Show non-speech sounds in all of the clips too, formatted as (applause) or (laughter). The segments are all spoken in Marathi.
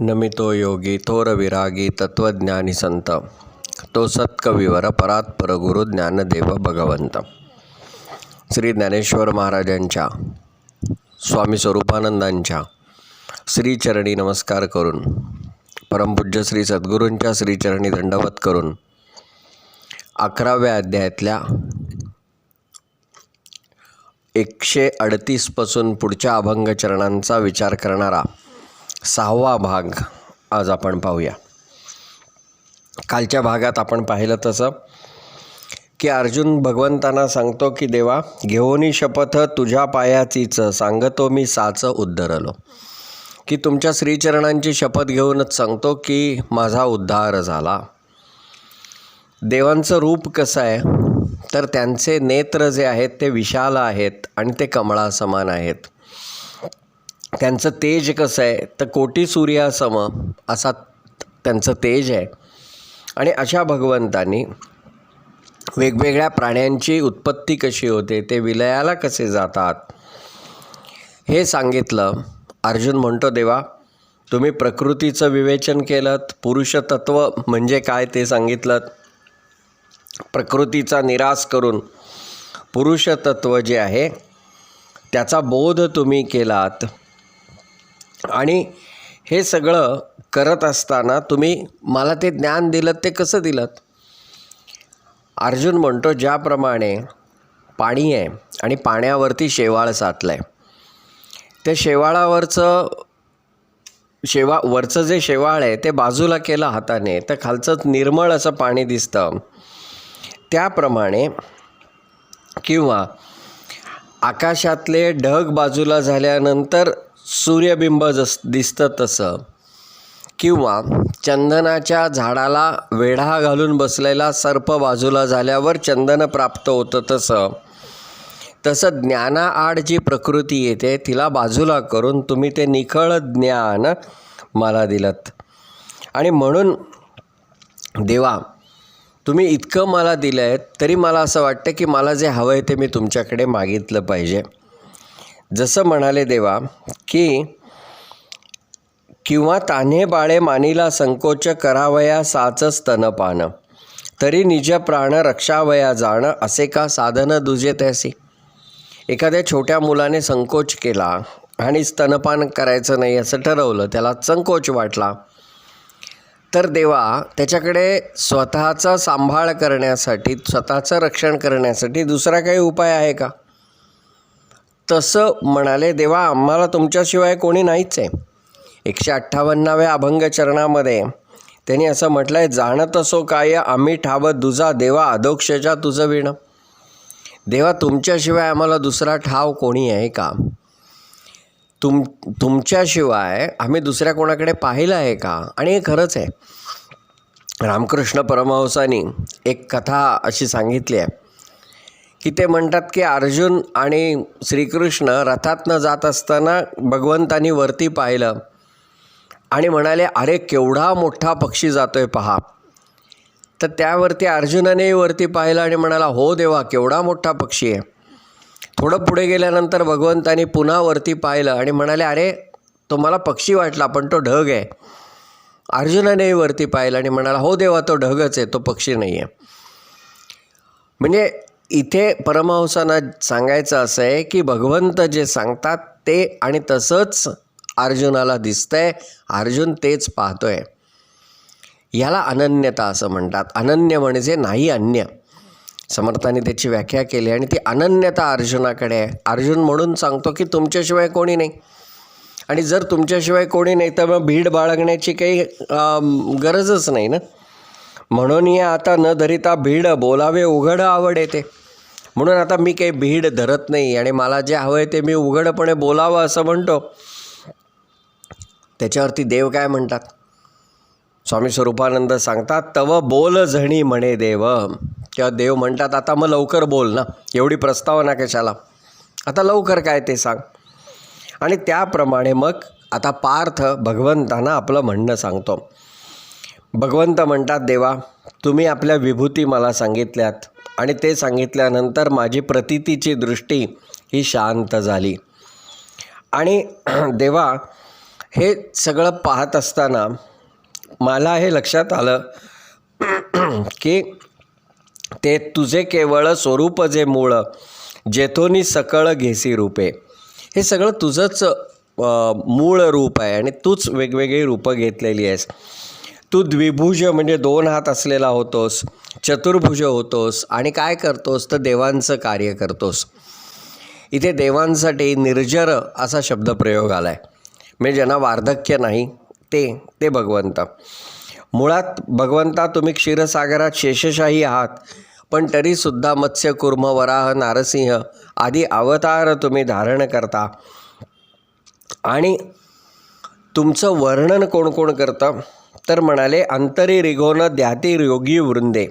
नमितो योगी थोरविरागी तत्त्वज्ञानी तत्वज्ञानी संत. तो सत्कविवर परात्पर गुरु ज्ञानदेव भगवंत. श्री ज्ञानेश्वर महाराजांच्या स्वामी स्वरूपानंदांच्या श्रीचरणी नमस्कार करून परमपूज्य श्री सद्गुरूंच्या श्रीचरणी दंडवत करून अकराव्या अध्यायातल्या एकशे अडतीसपासून पुढच्या अभंगचरणांचा विचार करणारा सहावा भाग आज आपण पाहूया. कालच्या भागात आपण पाहिलं तसं की अर्जुन भगवंतांना सांगतो की देवा घेऊनी शपथ तुझ्या पायाचीच सांगतो मी साच उद्धरलो. की तुमच्या श्रीचरणांची शपथ घेऊनच सांगतो की माझा उद्धार झाला. देवांचं रूप कसं आहे? तर त्यांचे नेत्र जे आहेत ते विशाल आहेत आणि ते कमळासमान आहेत. त्यांचं तेज कसं आहे? तर कोटी सूर्यासम असा त्यांचं तेज आहे. आणि अशा भगवंतांनी वेगवेगळ्या प्राण्यांची उत्पत्ती कशी होते ते विलयाला कसे जातात? हे सांगितलं. अर्जुन म्हणतो देवा तुम्ही प्रकृतीचं विवेचन केलं पुरुषतत्व म्हणजे काय ते सांगितलं प्रकृतीचा निराश करून पुरुषतत्व जे आहे त्याचा बोध तुम्ही केलात. आणि हे सगळं करत असताना तुम्ही मला ते ज्ञान दिलं ते कसं दिलं अर्जुन म्हणतो ज्याप्रमाणे पाणी आहे आणि पाण्यावरती शेवाळ साचलं आहे त्या शेवाळावरचं शेवा वरचं जे शेवाळ आहे ते बाजूला केलं हाताने तर खालचं निर्मळ असं पाणी दिसतं. त्याप्रमाणे किंवा आकाशातले ढग बाजूला झाल्यानंतर सूर्यबिंब जस दिसतं तसं. किंवा चंदनाच्या झाडाला वेढा घालून बसलेला सर्प बाजूला झाल्यावर चंदन प्राप्त होतं तसं. तसं ज्ञानाआड जी प्रकृती येते तिला बाजूला करून तुम्ही ते निखळ ज्ञान मला दिलत. आणि म्हणून देवा तुम्ही इतकं मला दिलं आहे तरी मला असं वाटतं की मला जे हवं आहे ते मी तुमच्याकडे मागितलं पाहिजे. जसं म्हणाले देवा की किंवा तान्हे बाळे मानिला संकोच करावया साच स्तनपान तरी निज प्राण रक्षावया जाणं असे का साधनं दुजे त्यासी? एखाद्या छोट्या मुलाने संकोच केला आणि स्तनपान करायचं नाही असं ठरवलं त्याला संकोच वाटला तर देवा त्याच्याकडे स्वतःचा सांभाळ करण्यासाठी स्वतःचं रक्षण करण्यासाठी दुसरा काही उपाय आहे का? तसं म्हणाले देवा आम्हाला तुमच्याशिवाय कोणी नाहीच आहे एकशे अठ्ठावन्नाव्या अभंग चरणामध्ये त्यांनी असं म्हटलं आहे जाणत असो काय आम्ही ठाव दुजा देवा अधोक्षजा तुझं विणं. देवा तुमच्याशिवाय आम्हाला दुसरा ठाव कोणी आहे का? तुम तुमच्याशिवाय आम्ही दुसऱ्या कोणाकडे पाहिलं आहे का? आणि हे खरंच आहे. रामकृष्ण परमहंसानी एक कथा अशी सांगितली आहे. की ते म्हणतात की अर्जुन आणि श्रीकृष्ण रथातनं जात असताना भगवंतानी वरती पाहिलं आणि म्हणाले अरे केवढा मोठा पक्षी जातोय पहा. तर त्यावरती अर्जुनानेही वरती पाहिलं आणि म्हणाला हो देवा केवढा मोठा पक्षी आहे. थोडं पुढे गेल्यानंतर भगवंतानी पुन्हा वरती पाहिलं आणि म्हणाले अरे तो मला पक्षी वाटला पण तो ढग आहे. अर्जुनानेही वरती पाहिलं आणि म्हणाला हो देवा तो ढगच आहे तो पक्षी नाही आहे म्हणजे इथे परमहंसांना सांगायचं असं आहे की भगवंत जे सांगतात ते आणि तसंच अर्जुनाला दिसतंय अर्जुन तेच पाहतोय. याला अनन्यता असं म्हणतात. अनन्य म्हणजे नाही अन्य. समर्थाने त्याची व्याख्या केली आणि ती अनन्यता अर्जुनाकडे आहे. अर्जुन म्हणून सांगतो की तुमच्याशिवाय कोणी नाही. आणि जर तुमच्याशिवाय कोणी नाही तर मग भीड बाळगण्याची काही गरजच नाही ना. म्हणून या आता न धरिता भीड बोलावे उघड आवड येते. म्हणून आता मी काही भीड धरत नाही आणि मला जे हवं आहे ते मी उघडपणे बोलावं असं म्हणतो. त्याच्यावरती देव काय म्हणतात? स्वामी स्वरूपानंद सांगतात तव बोल झणी म्हणे देव. तेव्हा देव म्हणतात आता मग लवकर बोल ना एवढी प्रस्तावना कशाला? आता लवकर काय ते सांग. आणि त्याप्रमाणे मग आता पार्थ भगवंतांना आपलं म्हणणं सांगतो. भगवंत म्हणतात देवा तुम्ही आपल्या विभूती मला सांगितल्यात आणि ते सांगितल्यानंतर माझी प्रतितीची दृष्टी ही शांत झाली. आणि (clears throat) देवा हे सगळं पाहत असताना मला हे लक्षात आलं (clears throat) की ते तुझे केवळ स्वरूप जे मूळ जेथोनी सकळ घेसी रूपे. हे सगळं तुझंच मूळ रूप आहे आणि तूच वेगवेगळी रूपं घेतलेली आहेस. तू द्विभुज म्हणजे दोन हात असलेला होतोस चतुर्भुज होतोस आणि काय करतोस तर देवांचं कार्य करतोस. इथे देवांसाठी निर्जर असा शब्दप्रयोग आला आहे म्हणजे ज्यांना वार्धक्य नाही ते ते भगवंत. मुळात भगवंता तुम्ही क्षीरसागरात शेषशाही आहात पण तरीसुद्धा मत्स्य कुर्म वराह नारसिंह आदी अवतार तुम्ही धारण करता. आणि तुमचं वर्णन कोण कोण करतं? तर म्हणाले अंतरी रिघोन ध्याती योगी वृंदे.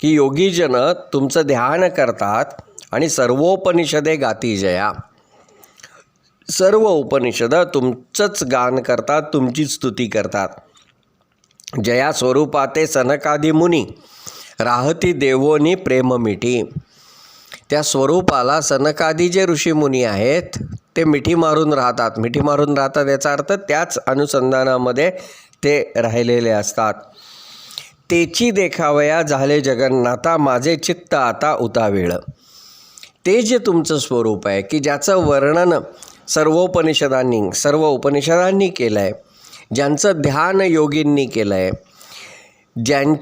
की योगीजन तुमचं ध्यान करतात आणि सर्वोपनिषदे गाती जया. सर्व उपनिषद तुमचंच गान करतात तुमची स्तुती करतात. जया स्वरूपाते सनकादी मुनी राहती देवोनी प्रेम मिठी त्या स्वरूपाला सनकादी जे ऋषीमुनी आहेत ते मिठी मारून राहतात. मिठी मारून राहतात याचा अर्थ त्याच अनुसंधानामध्ये ते राहिलेले असतात. तेची देखावया झाले जगन्नाथा माझे चित्त आता उतावेळ. ते जे तुमचं स्वरूप आहे की ज्याचं वर्णन सर्वोपनिषदांनी सर्व उपनिषदांनी केलं आहे ज्यांचं ध्यान योगींनी केलं आहे ज्यां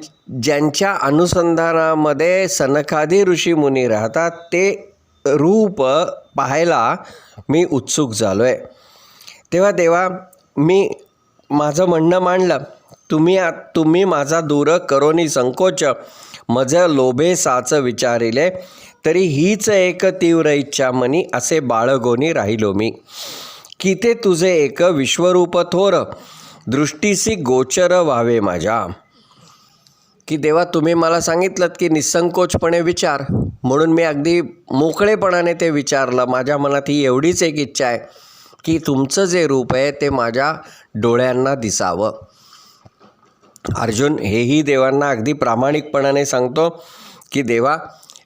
ज्यांच्या अनुसंधानामध्ये सनखादी ऋषीमुनी राहतात ते रूप पाहायला मी उत्सुक झालो आहे तेव्हा देवा मी माझं म्हणणं मांडलं तुम्ही आ तुम्ही माझा दूर करोनी संकोच मज लोभे साच विचारिले तरी हीच एक तीव्र इच्छा मनी असे बाळगोनी राहिलो मी. की ते तुझे एक विश्वरूप थोर दृष्टीसी गोचर व्हावे माझ्या. की देवा तुम्ही मला सांगितलं की निसंकोचपणे विचार. म्हणून मी अगदी मोकळेपणाने ते विचारलं. माझ्या मनात ही एवढीच एक इच्छा आहे की तुमचं जे रूप आहे ते माझ्या डोळ्यांना दिसावं. अर्जुन हेही देवांना अगदी प्रामाणिकपणाने सांगतो की देवा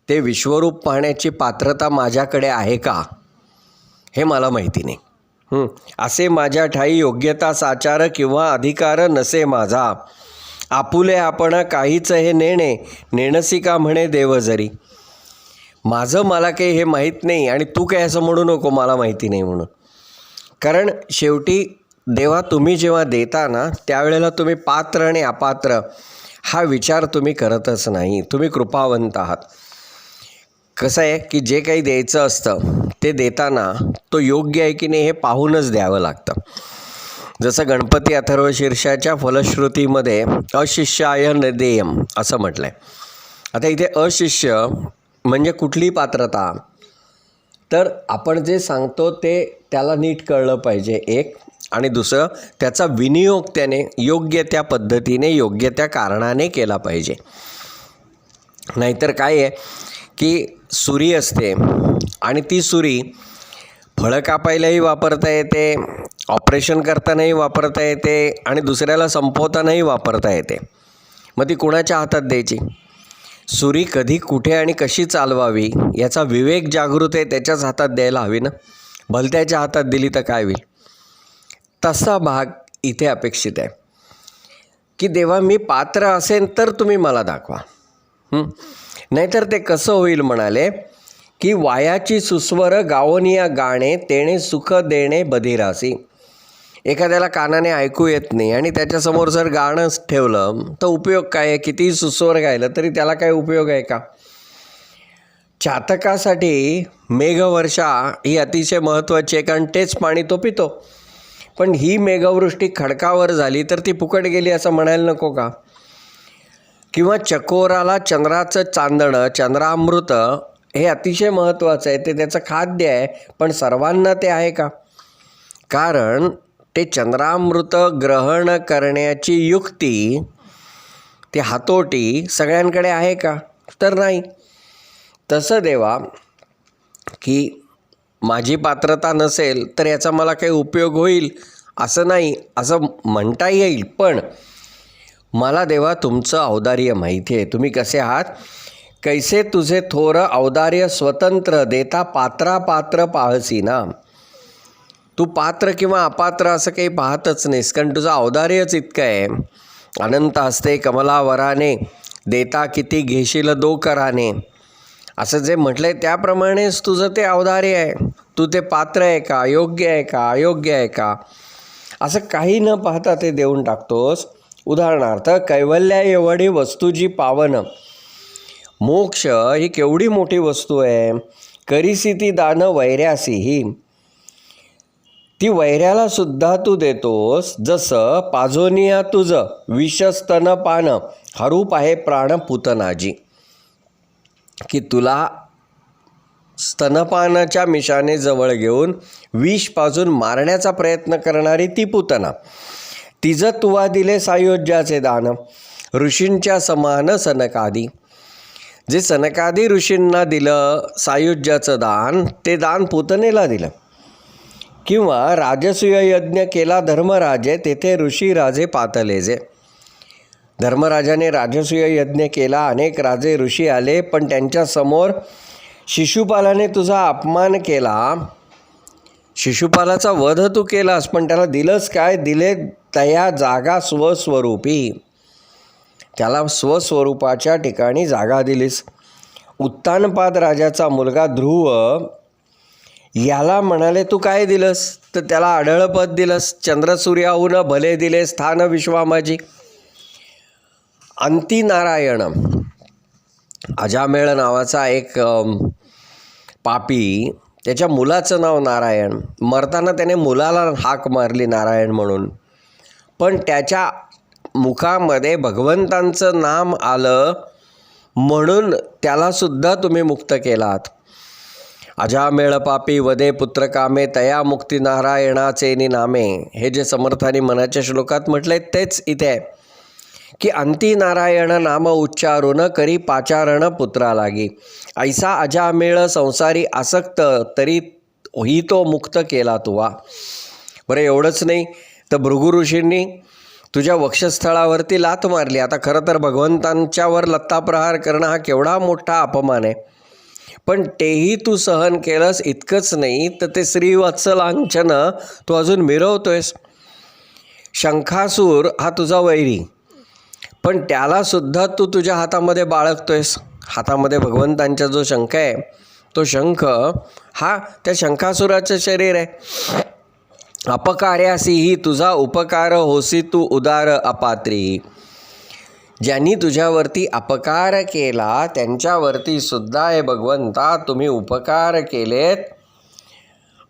ते विश्वरूप पाहण्याची पात्रता माझ्याकडे आहे का? हे मला माहिती नाही. असे माझ्या ठाई योग्यता साचार किंवा अधिकार नसे माझा. आपुले आपण काहीच हे नेणे नेणसी का म्हणे देव जरी? माझं मला काही हे माहीत नाही आणि तू काय असं म्हणू नको मला माहिती नाही म्हणून. कारण शेवटी देवा तुम्ही जेव्हा देता ना त्यावेळेला तुम्ही पात्र आणि अपात्र हा विचार तुम्ही करतच नाही. तुम्ही कृपावंत आहात. कसं आहे की जे काही द्यायचं असतं ते देताना तो योग्य आहे की नाही हे पाहूनच द्यावं लागतं. जसं गणपती अथर्व शीर्षाच्या फलश्रुतीमध्ये अशिष्याय न देयम असं म्हटलं आहे आता इथे अशिष्य म्हणजे कुठली पात्रता? तर आपण जे सांगतो ते त्याला नीट कळलं पाहिजे. एक आणि दुसरं त्याचा विनियोग त्याने योग्य त्या पद्धतीने योग्य त्या कारणाने केला पाहिजे. नाहीतर काय आहे की सुरी असते आणि ती सुरी फळं कापायलाही वापरता येते ऑपरेशन करतानाही वापरता येते आणि दुसऱ्याला संपवतानाही वापरता येते. मग ती कुणाच्या हातात द्यायची? सुरी कधी कुठे आणि कशी चालवावी याचा विवेक जागृत आहे त्याच्याच हातात द्यायला हवी ना? भलत्याच्या हातात दिली तर काय होईल? तसा भाग इथे अपेक्षित आहे. की देवा मी पात्र असेन तर तुम्ही मला दाखवा. नाहीतर ते कसं होईल म्हणाले की वायाची सुस्वर गावनिया गाणे तेणे सुख देणे बधिरासी. एखाद्याला कानाने ऐकू येत नाही आणि त्याच्यासमोर जर गाणंच ठेवलं तर उपयोग काय आहे? कितीही सुस्वर गायलं तरी त्याला काय उपयोग आहे का? चातकासाठी मेघवर्षा ही अतिशय महत्त्वाची आहे कारण तेच पाणी तो पितो. पण ही मेघवृष्टी खडकावर झाली तर ती फुकट गेली असं म्हणायला नको का? किंवा चकोराला चंद्राचं चांदणं चंद्रामृत हे अतिशय महत्त्वाचं आहे ते त्याचं खाद्य आहे पण सर्वांना ते आहे का? कारण ते चंद्रामृत ग्रहण करण्याची युक्ती ती हातोटी सगळ्यांकडे आहे का? तर नाही. तसं देवा की माझी पात्रता नसेल तर याचा मला काही उपयोग होईल? असं नाही असं म्हणता येईल. पण मला देवा तुमचं औदार्य माहिती आहे. तुम्ही कसे आहात? कैसे तुझे थोर औदार्य स्वतंत्र देता पात्रा पात्र पाहसी ना? तू पात्र किंवा अपात्र असं काही पाहतच नाहीस कारण तुझं औदार्यच इतकं आहे. अनंत असते कमलावराने देता किती घेशील दो कराने. असं जे म्हटलं आहे त्याप्रमाणेच तुझं ते अवधार्य आहे. तू ते पात्र आहे का? योग्य आहे का? अयोग्य आहे का? असं काही न पाहता ते देऊन टाकतोस. उदाहरणार्थ कैवल्या एवढी वस्तू जी पावन. मोक्ष ही केवढी मोठी वस्तू आहे. करीसी ती दान वैऱ्यासी ही ती वैऱ्याला सुद्धा तू देतोस. जसं पाझोनिया तुझं विषस्तन पान हरूप आहे प्राण पुतनाजी की तुला स्तनपानाच्या मिशाने जवळ घेऊन विष पाजून मारण्याचा प्रयत्न करणारी ती पुतना. तिचं तुवा दिले सायोज्याचे दान. ऋषींच्या समान सनकादी. जे सनकादी ऋषींना दिलं सायुज्याचं दान ते दान पुतनेला दिलं. किंवा राजसूय यज्ञ केला धर्मराजे तेथे ऋषी राजे पातले जे धर्मराजाने राजसूय यज्ञ केला. अनेक राजे ऋषी आले पण त्यांच्यासमोर शिशुपालाने तुझा अपमान केला. शिशुपालाचा वध तू केलास पण त्याला दिलंच काय? दिले तया जागा स्वस्वरूपी. त्याला स्वस्वरूपाच्या ठिकाणी जागा दिलीस. उत्तानपाद राजाचा मुलगा ध्रुव याला म्हणाले तू काय दिलंस? तर त्याला आढळपद दिलंस. चंद्रसूर्याहून भले दिले स्थान विश्वामाजी. अंती नारायण अजामेळ नावाचा एक पापी त्याच्या मुलाचं नाव नारायण. मरताना त्याने मुलाला हाक मारली नारायण म्हणून. पण त्याच्या मुखामध्ये भगवंतांचं नाम आलं म्हणून त्यालासुद्धा तुम्ही मुक्त केलात. अजामेळ पापी वदे पुत्रकामे तया मुक्ती नारायणाचे नामे हे जे समर्थानी मनाच्या श्लोकात म्हटले तेच इथे आहे. की अंतिनारायण नाम उच्चारून करी पाचारण पुत्रा लागी ऐसा अजामेळ संसारी आसक्त तरी ही तो मुक्त केला तुवा. बरं एवढंच नाही. तर भृगु ऋषींनी तुझ्या वक्षस्थळावरती लात मारली. आता खरं तर भगवंतांच्यावर लत्ताप्रहार करणं हा केवढा मोठा अपमान आहे. पण तेही तू सहन केलंस इतकंच नाही तर ते श्रीवत्सलांचनं तू अजून मिरवतोयस. शंखासूर हा तुझा वैरी. पण त्यालासुद्धा तू तुझ्या हातामध्ये बाळगतोयस. हातामध्ये भगवंतांचा जो शंख आहे तो शंख हा त्या शंखासुराचं शरीर आहे. अपकार्यासी ही तुझा उपकार होसी तू उदार अपात्री. ज्यांनी तुझ्यावरती अपकार केला त्यांच्यावरती सुद्धा हे भगवंता तुम्ही उपकार केलेत.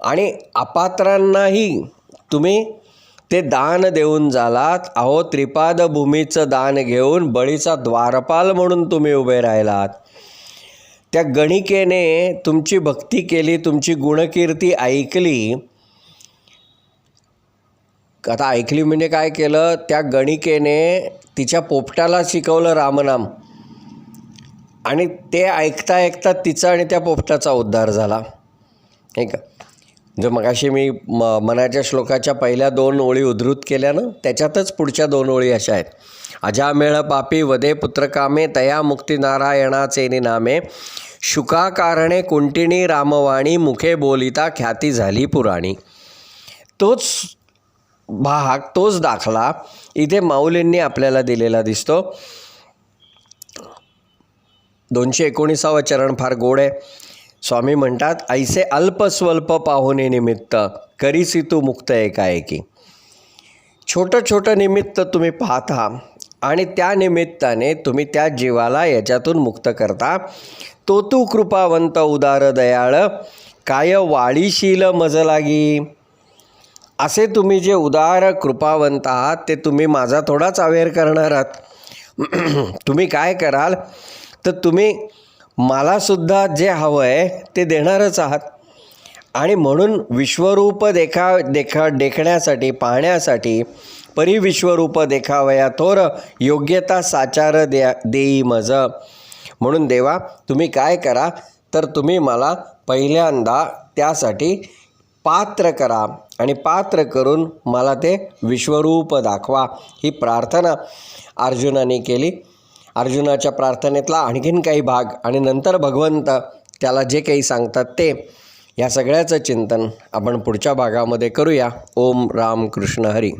आणि अपात्रांनाही तुम्ही ते दान देऊन झालात अहो त्रिपादभूमीचं दान घेऊन बळीचा द्वारपाल म्हणून तुम्ही उभे राहिलात. त्या गणिकेने तुमची भक्ती केली तुमची गुणकीर्ती ऐकली. आता ऐकली म्हणजे काय केलं? त्या गणिकेने तिच्या पोपटाला शिकवलं रामनाम. आणि ते ऐकता ऐकता तिचा आणि त्या पोपटाचा उद्धार झाला. नाही का? जर मगाशी मी म मनाच्या श्लोकाच्या पहिल्या दोन ओळी उद्धृत केल्या ना त्याच्यातच पुढच्या दोन ओळी अशा आहेत. अजामेळ पापी वदे पुत्रकामे तया मुक्ती नारायणाचे नामे. शुकाकारणे कुंटिणी रामवाणी मुखे बोलिता ख्याती झाली पुराणी. तोच भाग तोच दाखला इथे माऊलींनी आपल्याला दिलेला दिसतो. दोनशे एकोणीसावं चरण फार गोड आहे. स्वामी म्हणतात ऐसे अल्पस्वल्प पाहुणे निमित्त करीसी तू मुक्त एकाएकी. छोटं छोटं निमित्त तुम्ही पाहता आणि त्या निमित्ताने तुम्ही त्या जीवाला याच्यातून मुक्त करता. तो तू कृपावंत उदार दयाळ काय वाळीशील मज लागी असे तुम्ही जे उदार कृपावंत आहात ते तुम्ही माझा थोडाच अवेअर करणार आहात. (clears throat) तुम्ही काय कराल? तर तुम्ही मलासुद्धा जे हवं आहे ते देणारच आहात. आणि म्हणून विश्वरूप देखा देखा देखण्यासाठी पाहण्यासाठी परिविश्वरूप देखावया थोर योग्यता साचार द्या देई मज. म्हणून देवा तुम्ही काय करा तर तुम्ही मला पहिल्यांदा त्यासाठी पात्र करा. आणि पात्र करून मला ते विश्वरूप दाखवा. ही प्रार्थना अर्जुनाने केली. अर्जुनाच्या प्रार्थनेतला आणखीन काही भाग आणि नंतर भगवंत त्याला जे काही सांगतात ते. या सगळ्याचं चिंतन आपण पुढच्या भागामध्ये करूया. ओम राम कृष्ण हरी.